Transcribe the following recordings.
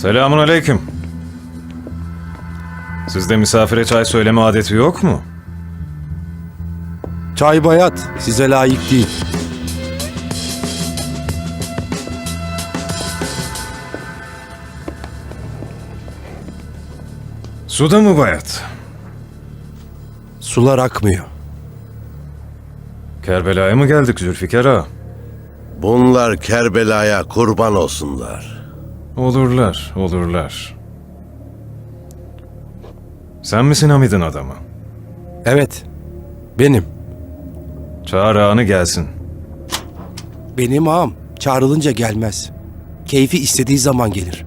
Selamun aleyküm. Sizde misafire çay söyleme adeti yok mu? Çay bayat, size layık değil. Suda mı bayat? Sular akmıyor. Kerbela'ya mı geldik Zülfikar ağa? Bunlar Kerbela'ya kurban olsunlar. Olurlar, olurlar. Sen misin Hamid'in adamı? Evet, benim. Çağır ağanı gelsin. Benim ağam çağrılınca gelmez. Keyfi istediği zaman gelir.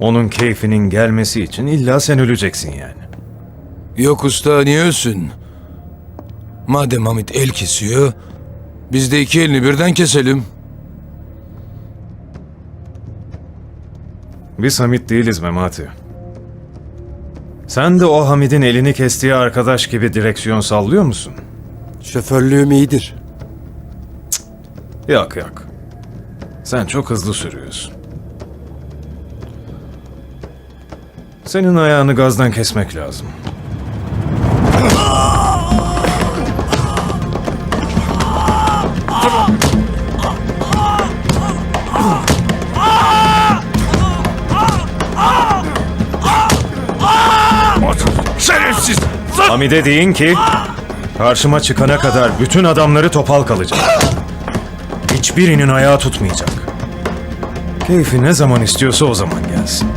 Onun keyfinin gelmesi için illa sen öleceksin yani. Yok usta niye ölsün? Madem Hamit el kesiyor, biz de iki elini birden keselim. Biz Hamid değiliz Memati. Sen de o Hamid'in elini kestiği arkadaş gibi direksiyon sallıyor musun? Şoförlüğüm iyidir. Yok yok. Sen çok hızlı sürüyorsun. Senin ayağını gazdan kesmek lazım. Hamide deyin ki karşıma çıkana kadar bütün adamları topal kalacak. Hiçbirinin ayağı tutmayacak. Keyfi ne zaman istiyorsa o zaman gelsin.